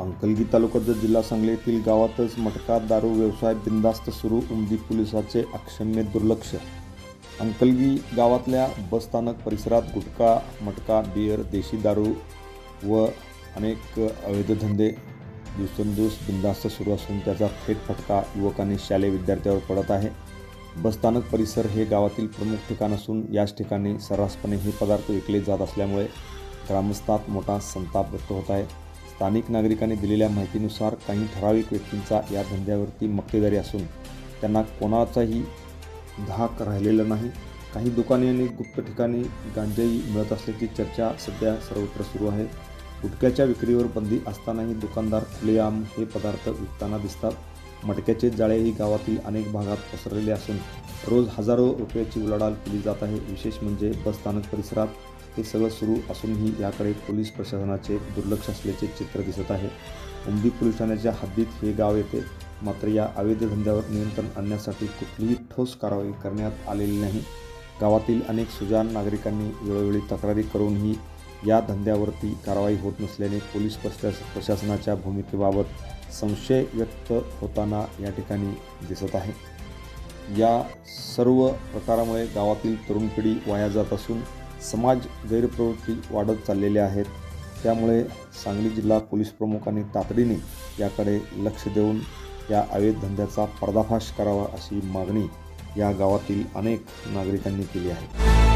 अंकलगी तालुक्यात जिल्हा सांगली येथील गावातच मटका दारू व्यवसाय बिंदास्त सुरू उमदी पोलिसाचे अक्षम्य दुर्लक्ष. अंकलगी गावातल्या बसस्थानक परिसरात गुटखा मटका बियर देशी दारू व अनेक अवैध धंदे दिवसेंदिवस बिंदास्त सुरू असून त्याचा थेट फटका युवकांनी शालेय विद्यार्थ्यावर पडत आहे. बसस्थानक परिसर हे गावातील प्रमुख ठिकाण असून याच ठिकाणी सर्रासपणे हे पदार्थ विकले जात असल्यामुळे ग्रामस्थात मोठा संताप व्यक्त होत आहे. स्थानिक नागरिकांनी दिलेल्या माहितीनुसार काही ठराविक व्यक्तींचा या धंद्यावरती मक्तेदारी असून त्यांना कोणाचाही धाक राहिलेला नाही. काही दुकाने आणि गुप्त ठिकाणी गांजाई मिळत असल्याची चर्चा सध्या सर्वत्र सुरू आहे. गुटख्याच्या विक्रीवर बंदी असतानाही दुकानदार खुलेआम हे पदार्थ विकताना दिसतात. मटक्याचे जाळेही गावातील अनेक भागात पसरलेले असून रोज हजारो रुपयाची उलाढाल केली जात आहे. विशेष म्हणजे बसस्थानक परिसरात हे सगळं सुरू असूनही याकडे पोलीस प्रशासनाचे दुर्लक्ष असल्याचे चित्र दिसत आहे. उमदी पोलीस ठाण्याच्या हद्दीत हे गाव येते. मात्र या अवैध धंद्यावर नियंत्रण आणण्यासाठी कुठलीही ठोस कारवाई करण्यात आलेली नाही. गावातील अनेक सुजाण नागरिकांनी वेळोवेळी तक्रारी करूनही या धंद्यावरती कारवाई होत नसल्याने पोलीस प्रशास प्रशासनाच्या भूमिकेबाबत संशय व्यक्त होताना या ठिकाणी दिसत आहे. या सर्व प्रकारामुळे गावातील तरुण पिढी वाया जात असून समाज गैरप्रवृत्ती वाढत चाललेल्या आहेत. त्यामुळे सांगली जिल्हा पोलीस प्रमुखांनी तातडीने याकडे लक्ष देऊन या अवैध धंद्याचा पर्दाफाश करावा अशी मागणी या गावातील अनेक नागरिकांनी केली आहे.